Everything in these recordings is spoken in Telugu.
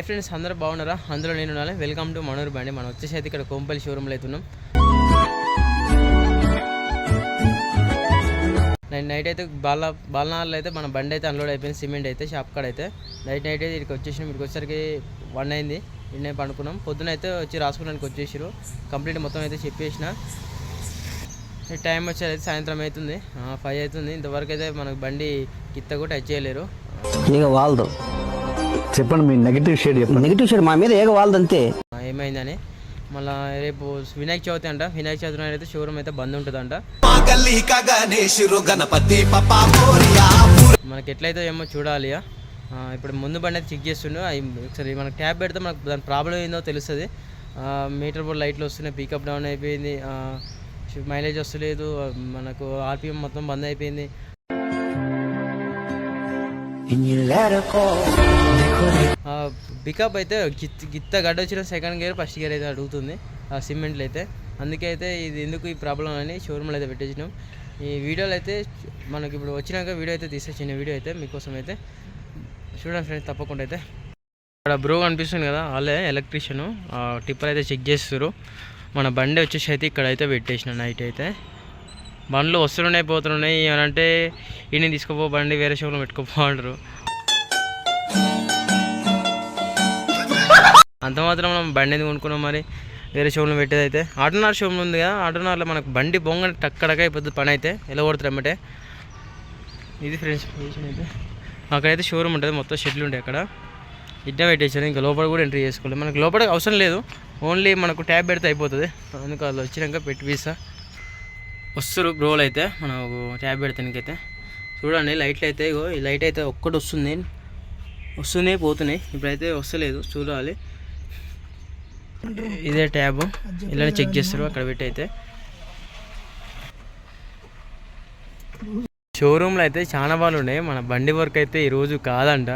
హాయ్ ఫ్రెండ్స్ అందరూ బాగున్నారా? అందులో నేను ఉండాలి వెల్కమ్ టు మనూరు బండి మనం వచ్చేసి అయితే ఇక్కడ కోంపల్లి షోరూమ్లో అవుతున్నాం నైట్ నైట్ అయితే బాల బాలనాళ్ళు అయితే మన బండి అయితే అన్లోడ్ అయిపోయింది. సిమెంట్ అయితే షాప్ కాడ అయితే. నైట్ నైట్ అయితే ఇక్కడికి వచ్చేసినాం. ఇక్కడికి వచ్చేసరికి వన్ అయింది. నిన్నే పండుకున్నాం. పొద్దున అయితే వచ్చి రాసుకోవడానికి వచ్చేసారు కంప్లీట్ మొత్తం అయితే చెప్పేసిన. టైం వచ్చేది అయితే సాయంత్రం అవుతుంది. ఫైవ్ అవుతుంది. ఇంతవరకు అయితే మనకు బండి కిత్త కూడా టచ్ చేయలేరు. ఇక వాలదు చెప్పండి మీ నెగిటివ్ షేడ్ చెప్పండి. నెగిటివ్ షేడ్ మా మీద అంతే ఆ, ఏమైందని? మళ్ళీ రేపు వినాయక చవితి అంట. వినాయక చవితి నాడు అయితే షోరూమ్ అయితే బంద్ ఉంటుందంట. గల్లీ గణేశురు గణపతి పపా మోరియా మనకి ఎట్లయితే ఏమో చూడాలి ఇప్పుడు ముందు బండి అయితే చెక్ చేస్తుండే. అవి ఒకసారి మనకి ట్యాబ్ పెడితే మనకు దాని ప్రాబ్లం ఏందో తెలుస్తుంది. మీటర్ బోర్డ్ లైట్లు వస్తున్నాయి పికప్ డౌన్ అయిపోయింది. మైలేజ్ వస్తలేదు. మనకు ఆర్పిఎం మొత్తం బంద్ అయిపోయింది. పికప్ అయితే గిత్ గిత్త గడ్డ వచ్చిన సెకండ్ గేర్ ఫస్ట్ గేర్ అయితే అడుగుతుంది. ఆ సిమెంట్లు అయితే. అందుకే అయితే ఇది ఎందుకు ఈ ప్రాబ్లం అని షోరూమ్లో అయితే పెట్టేసినాం. ఈ వీడియోలు అయితే మనకి ఇప్పుడు వచ్చినాక వీడియో అయితే తీసేసిన వీడియో అయితే మీకోసం అయితే చూడండి ఫ్రెండ్స్ తప్పకుండా అయితే. ఇక్కడ బ్రో కనిపిస్తుంది కదా వాళ్ళే ఎలక్ట్రీషియన్ టిప్పర్ అయితే చెక్ చేస్తారు మన బండి వచ్చేసి అయితే ఇక్కడ అయితే పెట్టేసిన నైట్ అయితే. బండ్లు వస్తున్నాయి పోతున్నాయి అని అంటే ఈయన తీసుకోపో బండి వేరే షోలో పెట్టుకోపో అంటారు. అంత మాత్రం మనం బండి ఎందుకు కొనుక్కున్నాం మరి. వేరే షోలో పెట్టేది అయితే. ఆటోనార్ షోలో ఉంది కదా ఆటోనార్లో మనకు బండి బొంగ టక్కడక అయిపోతుంది పని అయితే. ఎలా కొడుతారు అమ్మటే? ఇది ఫ్రెండ్స్ పొజిషన్ అయితే. అక్కడైతే షోరూమ్ ఉంటుంది మొత్తం షెడ్లు ఉంటాయి అక్కడ. ఇట్లా పెట్టేసాను ఇంకా లోపల కూడా ఎంట్రీ చేసుకోవాలి మనకు లోపల అవసరం లేదు ఓన్లీ మనకు ట్యాబ్ పెడితే అయిపోతుంది. అందుకు వాళ్ళు వచ్చినాక పెట్టి వీసా వస్తారు బ్రోలు అయితే మనకు ట్యాబ్ పెడతానికైతే చూడండి లైట్లు అయితే ఇగో ఈ లైట్ అయితే ఒక్కటి వస్తుంది. వస్తున్నాయి పోతున్నాయి. ఇప్పుడైతే వస్తలేదు చూడాలి. ఇదే ట్యాబ్ ఇలా చెక్ చేస్తారు అక్కడ పెట్టి అయితే. షోరూమ్లో అయితే చాలా బాగా ఉన్నాయి మన బండి వర్క్ అయితే ఈరోజు కాదంట.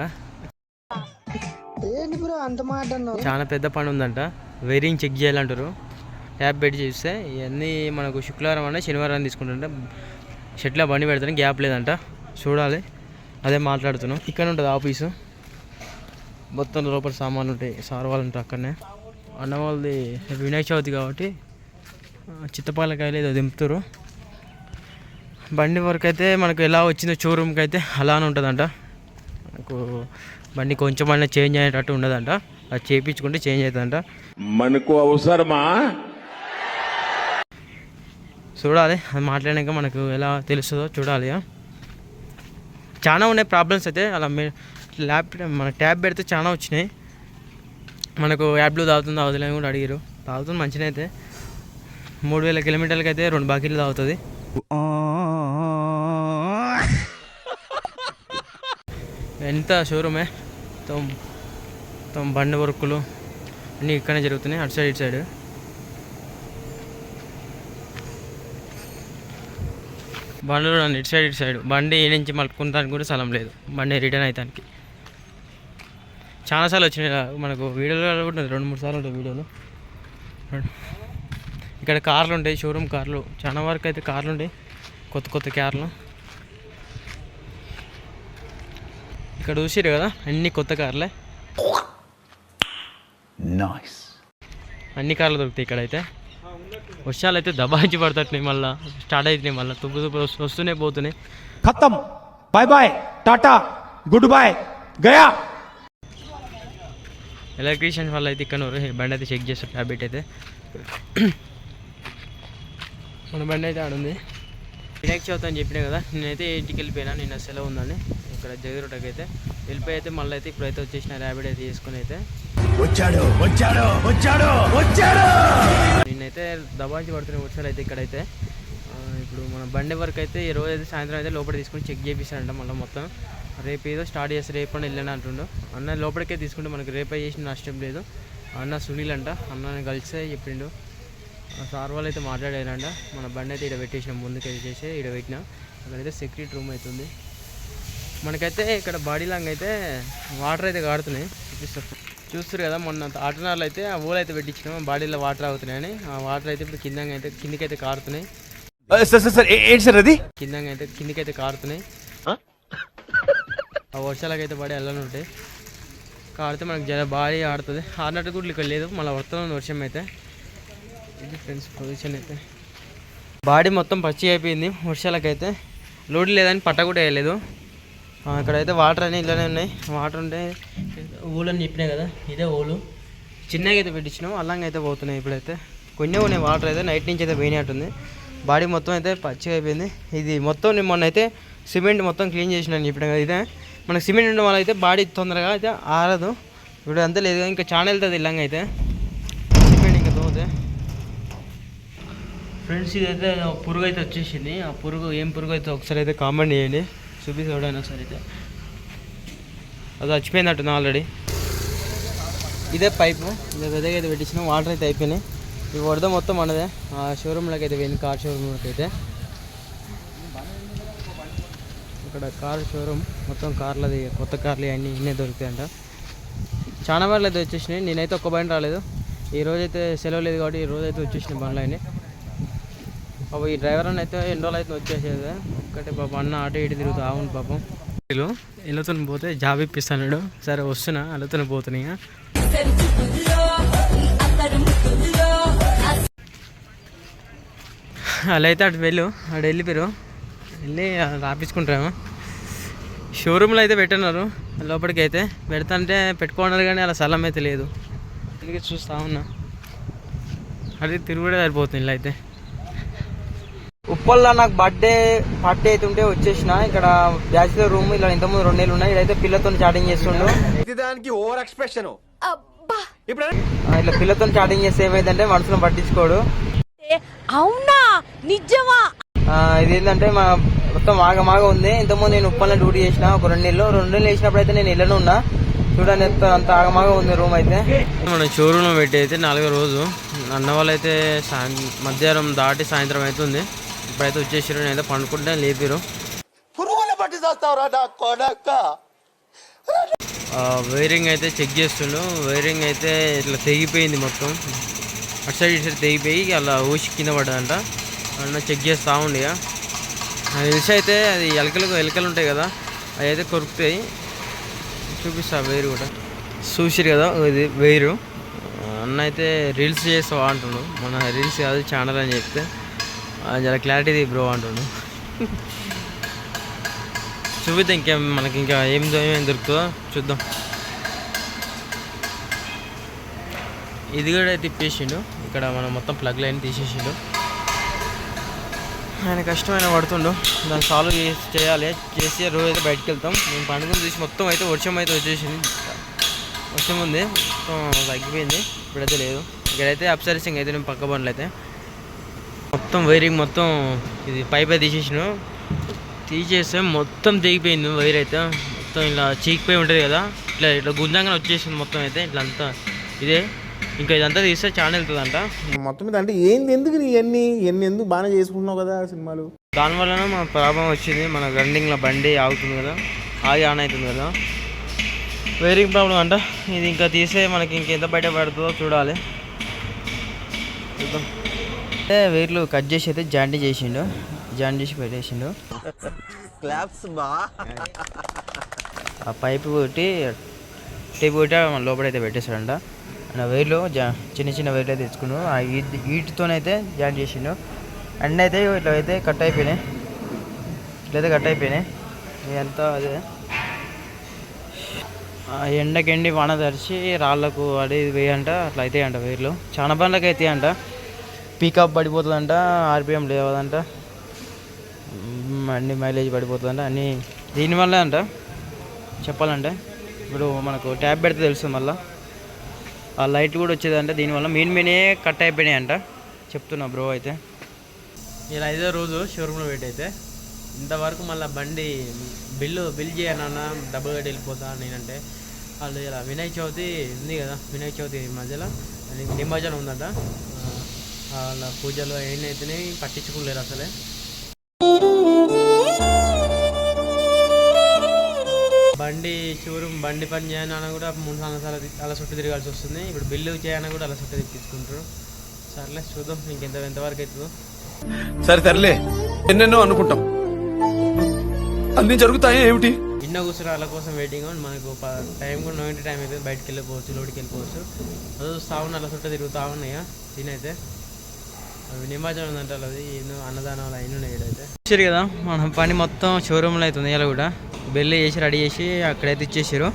చాలా పెద్ద పని ఉందంట. వైరింగ్ చెక్ చేయాలంటారు. ట్యాబ్ పెట్టి చూస్తే ఇవన్నీ మనకు శుక్రవారం అన్న శనివారం తీసుకుంటుంటే షెట్లో బండి పెడతాను గ్యాప్ లేదంట. చూడాలి. అదే మాట్లాడుతున్నాం. ఇక్కడ ఉంటుంది ఆఫీసు మొత్తం లోపల సామాన్లు ఉంటాయి. సార్ వాళ్ళు ఉంటారు అక్కడనే. అన్న వాళ్ళది వినాయక చవితి కాబట్టి చిత్తపాలకాయలు ఏదో దింపుతారు. బండి వరకు అయితే మనకు ఎలా వచ్చిందో షోరూమ్కి అయితే అలానే ఉంటుందంట. మనకు బండి కొంచెం అయినా చేంజ్ అయ్యేటట్టు ఉండదంట. అది చేయించుకుంటే చేంజ్ అవుతుందంట. మనకు అవసరమా? చూడాలి అది మాట్లాడినాక మనకు ఎలా తెలుస్తుందో చూడాలి. చాలా ఉన్నాయి ప్రాబ్లమ్స్ అయితే. అలా మీ ల్యాప్ మన ట్యాబ్ పెడితే చాలా వచ్చినాయి. మనకు యాప్లో తాగుతుంది తాగుతుంది కూడా అడిగారు తాగుతుంది మంచిగా అయితే. మూడు వేల కిలోమీటర్లకి అయితే రెండు బాకీలు తాగుతుంది. ఎంత షోరూమే? మొత్తం మొత్తం బండి వర్కులు అన్నీ ఇక్కడనే జరుగుతున్నాయి అటు సైడ్ ఇటు సైడ్. బండ్లు ఇటు సైడ్ ఇటు సైడ్. బండి నుంచి మలుపుకుంటానికి కూడా స్థలం లేదు. బండి రిటర్న్ అవుతానికి చాలాసార్లు వచ్చినాయి. మనకు వీడియోలో కూడా రెండు మూడు సార్లు ఉంటాయి వీడియోలో. ఇక్కడ కార్లు ఉంటాయి. షోరూమ్ కార్లు. చాలా వరకు అయితే కార్లు ఉంటాయి. కొత్త కొత్త కార్లు. ఇక్కడ చూసారు కదా? అన్ని కొత్త కార్లే. నైస్ అన్ని కార్లు దొరుకుతాయి ఇక్కడైతే. వర్షాలు అయితే దబాయించి పడుతున్నాయి మళ్ళీ. స్టార్ట్ అవుతున్నాయి మళ్ళీ. తుప్పు తుప్పు వస్తూనే పోతున్నాయి. ఖత్తం bye bye tata. Good bye Gaya. Electricians వాళ్ళు అయితే ఇక్కడ బండి అయితే చెక్ చేస్తారు. ట్యాబ్లెట్ అయితే. మన బండి అయితే ఆడుంది. వినాయక చవితి అని చెప్పినా కదా నేనైతే ఇంటికి వెళ్ళిపోయినా నిన్న సెలవు ఉందని ఇక్కడ జగరుటకి అయితే వెళ్ళిపోయి అయితే మళ్ళీ అయితే ఇప్పుడైతే వచ్చేసిన ర్యాబిట్ అయితే చేసుకుని అయితే వచ్చాడు వచ్చాడు వచ్చాడు వచ్చాడు! నిన్నైతే దబాయించి పడుతున్న వర్షాలు అయితే ఇక్కడైతే. ఇప్పుడు మన బండి వరకు అయితే ఈ రోజు అయితే సాయంత్రం అయితే లోపల తీసుకుని చెక్ చేపిస్తాడంట మళ్ళీ మొత్తం. రేపు ఏదో స్టార్ట్ చేస్తే రేపు అని వెళ్ళాను అంటుండు. అన్న లోపలికే తీసుకుంటే మనకి రేపే చేసిన నష్టం లేదు. అన్న సునీల్ అంట అన్నని కలిసే చెప్పిండు. ఆ సార్ వాళ్ళు అయితే మాట్లాడారంట. మన బండి అయితే ఇక్కడ పెట్టేసిన ముందుకు చేసి ఇక్కడ పెట్టిన. అక్కడైతే సెక్యూరిటీ రూమ్ అవుతుంది మనకైతే ఇక్కడ బాడీ లాంగ్ అయితే వాటర్ అయితే కాడుతున్నాయి చూపిస్తారు చూస్తారు కదా మొన్న ఆటనాలు అయితే ఆ ఊలు అయితే పెట్టించినాం. బాడీలో వాటర్ అవుతున్నాయని ఆ వాటర్ అయితే ఇప్పుడు కింద అయితే కిందకైతే కారుతున్నాయి. సార్ సార్ సార్ ఏంటి సార్ అది? కింద అయితే కిందకైతే కారుతున్నాయి. ఆ వర్షాలకైతే పడి వెళ్ళని ఉంటాయి. ఆడితే మనకు జర బాడీ ఆడుతుంది. ఆడినట్టు కూడా ఇక్కడ లేదు. మళ్ళీ వస్తుంది వర్షం అయితే. ఇది ఫ్రెండ్స్ పొజిషన్ అయితే. బాడీ మొత్తం పచ్చి అయిపోయింది వర్షాలకైతే. లోడ్ లేదని పట్ట కూడా వేయలేదు. ఆ, ఇక్కడైతే వాటర్ అని ఇలానే ఉన్నాయి. వాటర్ ఉంటే ఊలని చెప్పినాయి కదా ఇదే ఊలు చిన్నగా అయితే పెట్టించినాం అల్లంగా అయితే పోతున్నాయి ఇప్పుడైతే. కొన్ని ఉన్నాయి వాటర్ అయితే నైట్ నుంచి అయితే పోయినట్టుంది. బాడీ మొత్తం అయితే పచ్చిగా అయిపోయింది. ఇది మొత్తం మొన్న అయితే సిమెంట్ మొత్తం క్లీన్ చేసినాను చెప్పిన కదా ఇదే. మనకు సిమెంట్ ఉండడం వల్ల అయితే బాడీ తొందరగా అయితే ఆరదు. ఇప్పుడు అంతా లేదు ఇంకా చాలా వెళ్తుంది ఇల్లంగా అయితే. సిమెంట్ ఇంకా తోతే ఫ్రెండ్స్ ఇదైతే పురుగు అయితే వచ్చేసింది. ఆ పురుగు ఏం పురుగు అయితే ఒకసారి అయితే కామెంట్ చేయండి. చూపి చూడండి ఒకసారి అయితే. అది చచ్చిపోయిందట్టుంది ఆల్రెడీ ఇదే పైపు ఇదే విధంగా అయితే పెట్టించిన వాటర్ అయితే అయిపోయినాయి. ఈ వరద మొత్తం మనదే. ఆ షోరూమ్లోకి అయితే పోయింది కార్ షోరూమ్లోకి అయితే ఇక్కడ కార్ షోరూమ్ మొత్తం కార్లది కొత్త కార్లు అన్నీ ఇన్నే దొరుకుతాయంట. చాలా బండ్లు అయితే వచ్చేసినాయి. నేనైతే ఒక్క బండి రాలేదు. ఈ రోజైతే సెలవు లేదు కాబట్టి ఈ రోజైతే వచ్చేసినాయి బండ్లు అయినాయి పాపం ఈ డ్రైవర్ అని అయితే ఎన్ని రోజులు అయితే వచ్చేసేది? ఒక్కటే పాపం అన్న అటు ఇటు తిరుగుతూ అవును పాపం. వీళ్ళు ఇళ్ళతో పోతే జాబ్ ఇప్పిస్తాడు సరే వస్తున్నా అల్లతో పోతున్నాయి అలా అయితే అటు వెళ్ళు అటు వెళ్ళిపోయారు. వెళ్ళి రాపించుకుంటాము షోరూంలో అయితే పెట్టినారు లోపలికి అయితే పెడతాంటే పెట్టుకోన్నారు కానీ అలా స్థలం అయితే లేదు. అందుకే చూస్తా ఉన్నా. అది తిరుగుడే సరిపోతుంది ఇలా అయితే. ఉప్పల్లో నాకు బర్త్డే పార్టీ అయితే ఉంటే వచ్చేసిన. ఇక్కడ బ్యాచులర్ రూమ్ ఇలా ఇంతకుముందు రెండు నెలలు ఉన్నాయి. ఇదైతే పిల్లతో చాటింగ్ చేస్తుండు. దానికి ఓవర్ ఎక్స్ప్రెషన్ ఇప్పుడు ఇట్లా పిల్లతో చాటింగ్ చేస్తే ఏమైందంటే మనసులో పట్టించుకోడు. అవునా? నిజమా? ఆ, ఇది ఏంటంటే మా మొత్తం ఆగమాగ ఉంది. ఇంతకుముందు నేను ఉప్పల్లో డ్యూటీ చేసిన ఒక రెండు నెలలు. రెండు నెలలు వేసినప్పుడు అయితే నేను ఇళ్ళను ఉన్నా. చూడండి ఎంత అంత ఆగమాగ ఉంది రూమ్ అయితే. మన షోరూమ్ పెట్టి అయితే నాలుగో రోజు. అన్న వాళ్ళు అయితే మధ్యాహ్నం దాటి సాయంత్రం అవుతుంది. ఇప్పుడైతే వచ్చేసారు నేను అయితే పండుకుంటే లేపారు వైరింగ్ అయితే చెక్ చేస్తుండు. వైరింగ్ అయితే ఇట్లా తెగిపోయింది మొత్తం. అటు సైడ్ ఇటు సైడ్ తెగిపోయి అలా ఊసి కింద పడ్డదంట. అన్న చెక్ చేస్తూ ఉండి నాకు తెలిసి అయితే అది ఎలకలు ఎలకలు ఉంటాయి కదా అవి అయితే కొరుకుతాయి. చూపిస్తా వేరు కూడా. చూసిరు కదా ఇది వేరు. అన్న అయితే రీల్స్ చేస్తావా అంటుండు. మన రీల్స్ కాదు ఛానల్ అని చెప్తే. చాలా క్లారిటీ బ్రో అంటుండు. చూపిద్దాం ఇంకేం మనకి ఇంకా ఏం ఏమేమి దొరుకుతుందో? చూద్దాం. ఇది కూడా తిప్పేసిండు. ఇక్కడ మనం మొత్తం ప్లగ్ లైన్ తీసేసిండు. ఆయన కష్టమైన పడుతుండు. దాన్ని సాల్వ్ చేసి చేయాలి. చేసి రోజు అయితే బయటకు వెళ్తాం. మేము పండుగను చూసి మొత్తం అయితే వర్షం అయితే వచ్చేసింది. వర్షం ఉంది. మొత్తం తగ్గిపోయింది. ఇప్పుడైతే లేదు. ఇక్కడైతే అప్ అయితే నేను పక్క బండ్లు అయితే. మొత్తం వైరింగ్ మొత్తం ఇది పైప్ అయితే తీసేసిన. తీసేస్తే మొత్తం తెగిపోయింది వైర్ అయితే. మొత్తం ఇలా చీకిపోయి ఉంటుంది కదా. ఇట్లా ఇట్లా గుంజంగా వచ్చేసింది మొత్తం అయితే. ఇట్లా అంతా ఇదే. ఇంకా ఇదంతా తీస్తే చాలా వెళ్తుందంట. మొత్తం మీద అంటే ఏంది ఎందుకు నీ ఎన్ని ఎన్ని ఎందుకు బాగానే చేసుకుంటున్నావు కదా సినిమాలు? దానివల్లన మన ప్రాబ్లం వచ్చింది మన రన్నింగ్లో బండి ఆగుతుంది కదా ఆగి ఆన్ అవుతుంది కదా. వైరింగ్ ప్రాబ్లం అంట. ఇది ఇంకా తీసే మనకి ఇంకెంత బయట పడుతుందో చూడాలి. చూద్దాం. అంటే వైర్లు కట్ చేసి అయితే జాయింట్ చేసిండు జాయింట్ చేసి పెట్టేసిండు. క్లాప్స్ బా. ఆ పైపు కొట్టి టేపు కొట్టి మన లోపలైతే పెట్టేశాడంట. నా వైర్లు జా చిన్న చిన్న వైర్లు అయితే తెచ్చుకున్నాడు ఆ వీటి వీటితోనైతే జాయిన్ చేసిండు. అండ్ అయితే ఇట్లా అయితే కట్ అయిపోయినాయి. ఇట్లయితే కట్ అయిపోయినాయి. ఇదంతా అదే. ఆ ఎండకెండి వాన తరిచి రాళ్ళకు అది వేయంట అట్లా అవుతాయి అంట వైర్లు. చాలా బండ్లకు అయితే అంట పీకప్ పడిపోతుందంట ఆర్పిఎం లేవదంట. అన్ని మైలేజ్ పడిపోతుందంట అన్నీ దీనివల్ల అంట. చెప్పాలంటే ఇప్పుడు మనకు ట్యాబ్ పెడితే తెలుస్తుంది మళ్ళీ. ఆ లైట్ కూడా వచ్చేదంటే. దీనివల్ల మెయిన్ మెయినే కట్ అయిపోయినాయి అంట చెప్తున్నా బ్రో అయితే. ఇలా ఐదో రోజు షోరూంలో వెయిట్ అయితే ఇంతవరకు మళ్ళీ బండి బిల్లు బిల్ చేయనన్నా డబ్బులు కట్టి వెళ్ళిపోతా నేనంటే వాళ్ళు ఇలా వినాయక చవితి ఉంది కదా వినాయక చవితి మధ్యలో నిమజ్జనం ఉందంట. వాళ్ళ పూజలు ఏమైతేనే పట్టించుకోలేరు అసలే. బండి షోరూమ్ బండి పని చేయాలన్నా కూడా మూడు సంవత్సరాలు అలా చుట్టూ తిరగాల్సి వస్తుంది. ఇప్పుడు బిల్లు చేయాలన్నా కూడా అలా చుట్టూ తిప్పించుకుంటారు. సర్లే చూద్దాం ఇంకెంత ఎంతవరకు అవుతుందో. సరే తరలే ఎన్నెన్నో అనుకుంటాం. అన్ని జరుగుతాయి ఏమిటి? ఇంట్లో కూర్చొని వాళ్ళ కోసం వెయిటింగ్ మనకు టైం కూడా నోయింటి టైం అయితే బయటకు వెళ్ళిపోవచ్చు లోటుకి వెళ్ళిపోవచ్చు. అదే ఉన్నా అలా చుట్టూ తిరుగుతూ ఉన్నాయా? అవి నిమజ్జనం ఉందంటే అది ఎన్నో అన్నదానాలు అయిన ఉన్నాయి ఈడైతే. కదా మన పని మొత్తం షోరూంలో అవుతుంది ఇలా కూడా. బెల్ చేసి రెడీ చేసి అక్కడైతే ఇచ్చేసారు.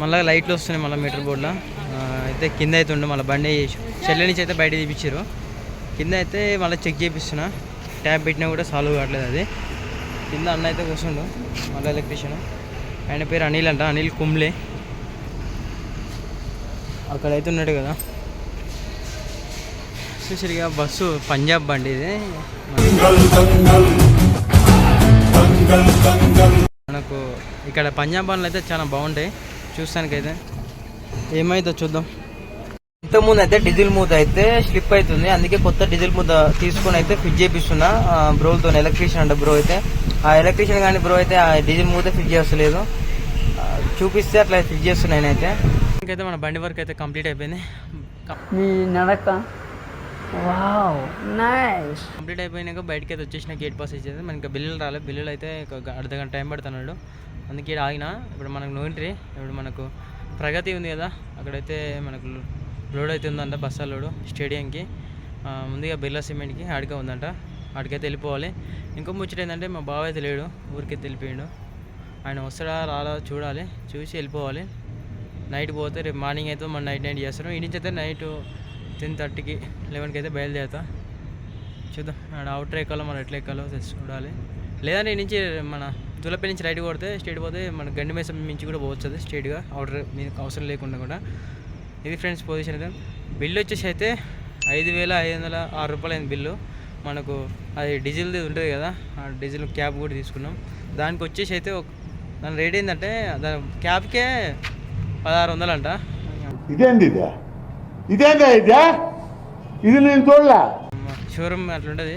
మళ్ళీ లైట్లు వస్తున్నాయి మళ్ళీ మీటర్ బోర్డులో అయితే కింద అయితే ఉండే మళ్ళీ బండి చెల్లె నుంచి అయితే బయట తీపిచ్చారు. కింద అయితే మళ్ళీ చెక్ చేపిస్తున్నా. ట్యాప్ పెట్టినా కూడా సాల్వ్ కావట్లేదు అది. కింద అన్న అయితే కూర్చుండు మళ్ళీ ఎలక్ట్రీషియన్ ఆయన పేరు అనిల్ అంట అనిల్ కుంబ్లే. అక్కడైతే ఉన్నాడు కదా. చూసారుగా బస్సు పంజాబ్ బండి ఇది. మనకు ఇక్కడ పంజాబ్ బండ్లు అయితే చాలా బాగుంటాయి. చూస్తానికైతే. ఏమైందో చూద్దాం. ఇంతకుముందు అయితే డీజిల్ మూత అయితే స్లిప్ అవుతుంది. అందుకే కొత్త డీజిల్ మూత తీసుకొని అయితే ఫిట్ చేపిస్తున్నా. బ్రోతో ఎలక్ట్రీషియన్ అంటే బ్రో అయితే. ఆ ఎలక్ట్రీషియన్ కానీ బ్రో అయితే ఆ డీజిల్ మూత ఫిట్ చేస్తలేదు. చూపిస్తే అట్లా ఫిట్ చేస్తున్నాను నేనైతే. ఇంకైతే మన బండి వర్క్ అయితే కంప్లీట్ అయిపోయింది. కంప్లీట్ అయిపోయినాక బయటకి అయితే వచ్చేసిన గేట్ పాస్ ఇచ్చేది మనకి బిల్లులు రాలేదు బిల్లులు అయితే ఒక అర్ధ గంట టైం పడుతున్నాడు. అందుకే ఆగిన. ఇప్పుడు మనకు నోంట్రీ ఇప్పుడు మనకు ప్రగతి ఉంది కదా. అక్కడైతే మనకు లోడ్ అయితే ఉందంట బస్సా లోడు స్టేడియంకి. ముందుగా బిర్లా సిమెంట్కి ఆడిగా ఉందంట. ఆడికైతే వెళ్ళిపోవాలి. ఇంకో ముచ్చట ఏంటంటే మా బావ అయితే లేడు. ఊరికైతే వెళ్ళిపోయాడు. ఆయన వస్తాడా రాడా చూడాలి. చూసి వెళ్ళిపోవాలి. నైట్ పోతే రేపు మార్నింగ్ అయితే మన నైట్ నైట్ చేస్తారు. ఈ నుంచి అయితే నైట్ టెన్ థర్టీకి లెవెన్కి అయితే బయలుదేరుతా. చూద్దాం ఆడ అవుటర్ ఎక్కాలో మనం ఎట్లా ఎక్కాలో తెలిసి చూడాలి. లేదంటే నుంచి మన తులపల్లి నుంచి రైట్ కొడితే స్ట్రేట్ పోతే మన గండి మేసం మించి కూడా పోవచ్చు స్ట్రేట్గా అవుటర్ మీకు అవసరం లేకుండా కూడా. ఇది ఫ్రెండ్స్ పొజిషన్ అయితే. బిల్లు వచ్చేసి అయితే ఐదు వేల ఐదు వందల ఆరు రూపాయలు అయింది బిల్లు మనకు అది డీజిల్ది ఉంటుంది కదా ఆ డీజిల్ క్యాబ్ కూడా తీసుకున్నాం. దానికి వచ్చేసి అయితే ఒక దాని రేట్ ఏంటంటే దాని క్యాబ్కే పదహారు వందలు అంట ఇదే ఇదేందా ఇదే ఇది నేను చూడలే. షోరూమ్ అట్లా ఉంటుంది.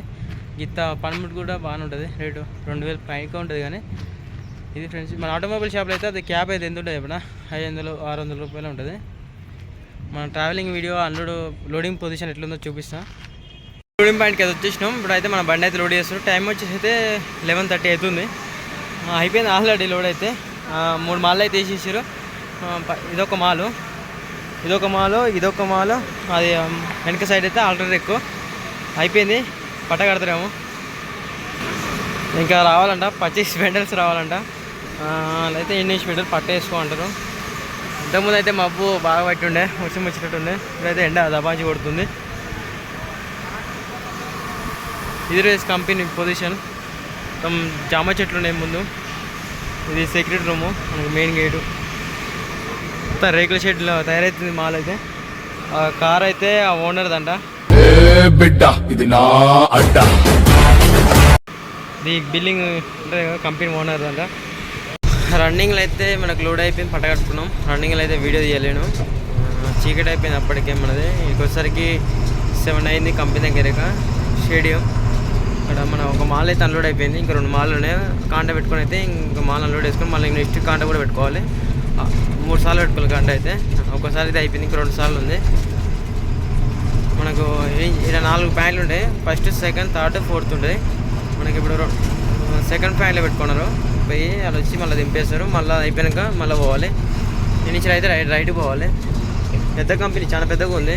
గిత్త పనిముట్టు కూడా బాగానే ఉంటుంది. రేటు రెండు వేలు పైగా ఉంటుంది కానీ ఇది ఫ్రెండ్స్ మన ఆటోమొబైల్ షాప్లో అయితే అది క్యాబ్ అయితే ఎంత ఉంటుంది ఇప్పుడు ఐదు వందలు ఆరు వందల రూపాయలు ఉంటుంది. మన travelling video unload loading position ఎట్లుందో చూపిస్తా. లోడింగ్ పాయింట్కి అయితే వచ్చేసినాం. ఇప్పుడు అయితే మన బండి అయితే లోడ్ చేస్తున్నాం టైం వచ్చేసి అయితే లెవెన్ థర్టీ అవుతుంది అయిపోయింది ఆల్రెడీ లోడ్ అయితే. మూడు మాల్లో అయితే వేసేసారు. ఇదొక మాలు. ఇదొక మాలు ఇదొక మాలు. అది వెనక సైడ్ అయితే ఆల్రెడీ ఎక్కువ. అయిపోయింది. పట్ట కడతారేమో. ఇంకా రావాలంట. పచ్చిస్ బెండల్స్ రావాలంట. అయితే ఇండియన్ బెండల్ పట్ట వేసుకో అంటారు. ఇంతకుముందు అయితే మబ్బు బాగా పట్టి ఉండే వర్షం వచ్చినట్టుండే ఇప్పుడైతే ఎండ దబాంచి కొడుతుంది. ఇది రేస్ కంపెనీ పొజిషన్. మొత్తం జామ చెట్లు ఉన్నాయి ముందు. ఇది సెక్యూరిటీ రూము మనకు మెయిన్ గేటు మొత్తం రేకుల షెడ్లో తయారవుతుంది మాల్ అయితే. ఆ కార్ అయితే ఆ ఓనర్ దంట. బిడ్డ ఇది నా అడ్డ. ఇది బిల్డింగ్ కంపెనీ ఓనర్ అంట రన్నింగ్లో అయితే మనకు లోడ్ అయిపోయింది పట్టగట్టుకున్నాం రన్నింగ్లో అయితే వీడియో తీయలేను. చీకటి అయిపోయింది అప్పటికే మనది. ఇంకొసరికి సెవెన్ అయింది కంపెనీ దగ్గరగా స్టేడియం. అక్కడ మన ఒక మాల్ అయితే అన్లోడ్ అయిపోయింది. ఇంకా రెండు మాల్ ఉన్నాయి. కాంట పెట్టుకొని అయితే ఇంకా మాల్ అన్లోడ్ వేసుకొని మళ్ళీ నెక్స్ట్ కాంట కూడా పెట్టుకోవాలి. మూడు సార్లు పెట్టుకోవాలి కాంట అయితే. ఒకసారి అయితే అయిపోయింది ఇంక రెండు సార్లు ఉంది. మనకు ఇలా నాలుగు ప్యాంట్లు ఉంటాయి ఫస్ట్ సెకండ్ థర్డ్ ఫోర్త్ ఉంటాయి మనకి ఇప్పుడు సెకండ్ ప్యాంట్లో పెట్టుకున్నారు. పోయి వాళ్ళు వచ్చి మళ్ళీ దింపేస్తారు మళ్ళీ అయిపోయాక మళ్ళీ పోవాలి. ఈ అయితే రైట్ రైట్ పోవాలి. పెద్ద కంపెనీ చాలా పెద్దగా ఉంది.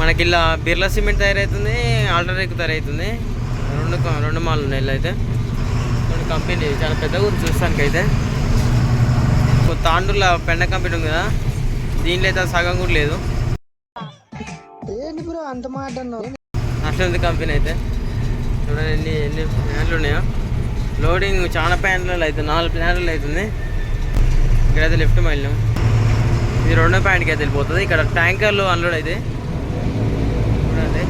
మనకి ఇలా బిర్లా సిమెంట్ తయారవుతుంది ఆల్టర్నేటివ్ తయారవుతుంది. రెండు రెండు మాలు ఉన్నాయి ఇలా అయితే రెండు కంపెనీ చాలా పెద్దగా ఉంది చూస్తానికైతే. తాండూరులో పెండ కంపెనీ ఉంది కదా దీంట్లో అయితే సగం కూడా లేదు. అట్లా ఉంది కంపెనీ అయితే. చూడండి ఎన్ని ఎన్ని ప్లాన్లు ఉన్నాయో. లోడింగ్ చాలా ప్యాంట్లు అయితే నాలుగు ప్లాన్లు అవుతుంది ఇక్కడైతే లెఫ్ట్ మైల్నాం ఇది రెండో ప్యాంట్కి అయితే వెళ్ళిపోతుంది. ఇక్కడ ట్యాంకర్లు అన్లోడ్ అయితే చూడండి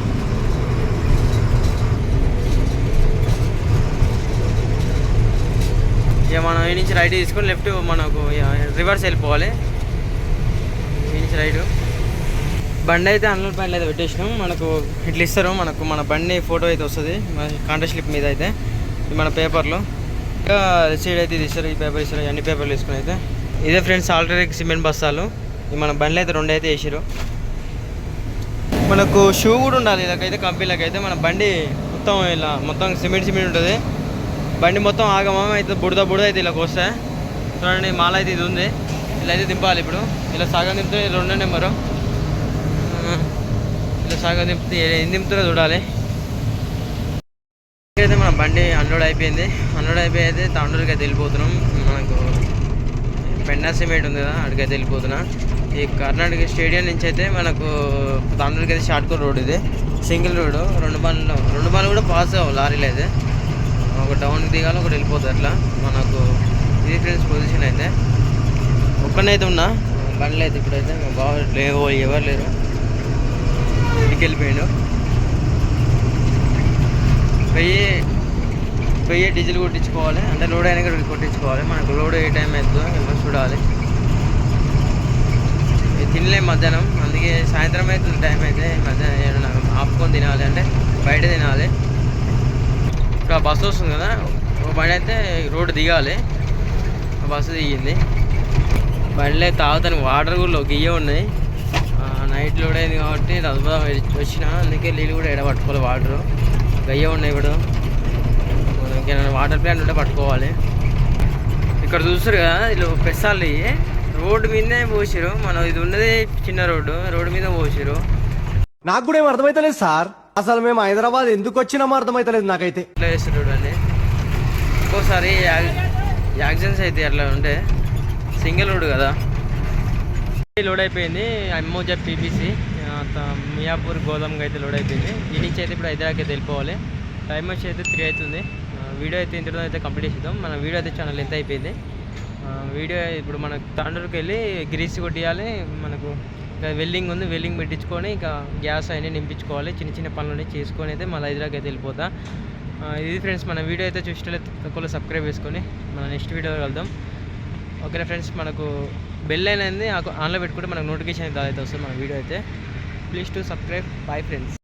ఇక మనం ఈ నుంచి రైట్ తీసుకొని లెఫ్ట్ మనకు రివర్స్ వెళ్ళిపోవాలి. ఈ నుంచి రైట్. బండి అయితే అన్లోడ్ పాయింట్లు అయితే పెట్టేసినాం. మనకు ఇట్లా ఇస్తారు. మనకు మన బండి ఫోటో అయితే వస్తుంది. కాంటాక్ట్ స్లిప్ మీద అయితే. మన పేపర్లో ఇంకా రిసీడ్ అయితే ఇది ఇస్తారు. ఈ పేపర్ ఇస్తారు. అన్ని పేపర్లు తీసుకుని అయితే. ఇదే ఫ్రెండ్స్ ఆల్రెడీ సిమెంట్ బస్తాలు ఇది మన బండ్లు అయితే రెండు అయితే వేసారు మనకు షూ కూడా ఉండాలి. ఇలాగైతే కంపెనీలకైతే అయితే మన బండి మొత్తం ఇలా మొత్తం సిమెంట్ సిమెంట్ ఉంటుంది. బండి మొత్తం ఆగమం అయితే బుడద బుడద అయితే ఇలాగ వస్తాయి చూడండి మాల అయితే ఇది ఉంది. ఇలా అయితే దింపాలి ఇప్పుడు. ఇలా సగం దింపితే రెండో నెంబరు. ఇలా సగం దింపితే ఏం దింపుతుందో చూడాలి. అయితే మన బండి అన్లోడ్ అయిపోయింది. అన్లోడ్ అయిపోయి అయితే తాండూరుకి అయితే వెళ్ళిపోతున్నాం. మనకు పెండా సిమెంట్ ఉంది కదా అక్కడికైతే వెళ్ళిపోతున్నా. ఈ కర్ణాటక స్టేడియం నుంచి అయితే మనకు తాండూరుకి అయితే షార్ట్ రోడ్ ఇది. సింగిల్ రోడ్ రెండు బండ్లు రెండు బండ్లు కూడా పాస్ అవ్వాలి లారీలు అయితే. ఒక డౌన్కి దిగాలి ఒకటి వెళ్ళిపోతుంది అట్లా. మనకు ఇది ఫ్రెండ్స్ పొజిషన్ అయితే. ఒక్కనైతే ఉన్నా? బండ్లు అయితే ఇప్పుడైతే. మా బావ లేవు ఎవరు లేరు. ఇంటికి వెళ్ళిపోయాడు వెయ్యి వెయ్యి డీజిల్ కొట్టించుకోవాలి. అంటే లోడ్ అయినా కూడా కొట్టించుకోవాలి. మనకు లోడ్ ఏ టైం అవుతుందో ఏమో చూడాలి. ఇది తినలేం మధ్యాహ్నం. అందుకే సాయంత్రం అవుతుంది టైం అయితే మధ్యాహ్నం ఏదైనా ఆపుకొని తినాలి అంటే బయట తినాలి. ఇక్కడ బస్సు వస్తుంది కదా. ఒక బండి అయితే రోడ్డు దిగాలి. ఆ బస్సు దిగింది. బండిలో తాగుతాను. వాటర్ కూడా గియ్య ఉన్నాయి నైట్ లోడ్ అయింది కాబట్టి అద్భుతం వచ్చిన. అందుకే నీళ్ళు కూడా ఎడబట్టుకోవాలి వాటర్ గయ్య ఉన్నాయి ఇప్పుడు. ఇంకేమైనా వాటర్ ప్లాంట్ ఉంటే పట్టుకోవాలి. ఇక్కడ చూస్తారు కదా వీళ్ళు పెసాలు. రోడ్డు మీదనే పోసారు మనం ఇది ఉన్నది చిన్న రోడ్డు. రోడ్డు మీద పోసారు నాకు కూడా ఏం అర్థమైతలేదు సార్. అసలు మేము హైదరాబాద్ ఎందుకు వచ్చినామో అర్థమైతలేదు నాకైతే. ఇట్లా చేస్తారు చూడండి. ఒక్కోసారి యాక్సిడెంట్స్ అయితే అట్లా ఉంటే సింగిల్ రోడ్ కదా. లోడ్ అయిపోయింది అమ్మోజా పీపీసీ. మియాపూర్ గోదాంకి అయితే లోడ్ అయిపోయింది. ఈ నుంచి అయితే ఇప్పుడు హైదరాబాద్కి అయితే వెళ్ళిపోవాలి. టైం వచ్చి అయితే త్రీ అవుతుంది. వీడియో అయితే ఇంతలో అయితే కంప్లీట్ చేద్దాం మన వీడియో అయితే ఛానల్ ఎంత అయిపోయింది. వీడియో ఇప్పుడు మనకు తాండూరుకి వెళ్ళి గ్రీస్ కొట్టియాలి మనకు ఇంకా వెల్డింగ్ ఉంది వెల్డింగ్ పెట్టించుకొని ఇక గ్యాస్ అవన్నీ నింపించుకోవాలి. చిన్న చిన్న పనులు చేసుకొని అయితే మళ్ళీ హైదరాబాద్ అయితే వెళ్ళిపోతా. ఇది ఫ్రెండ్స్ మన వీడియో అయితే చూసినట్లయితే తక్కువలో సబ్స్క్రైబ్ చేసుకొని మన నెక్స్ట్ వీడియోలో వెళ్దాం. ఓకేనా ఫ్రెండ్స్? మనకు బెల్ అనేది ఆన్లో పెట్టుకుంటే మనకు నోటిఫికేషన్ అయితే అయితే వస్తుంది మన వీడియో అయితే. Please to subscribe. Bye friends.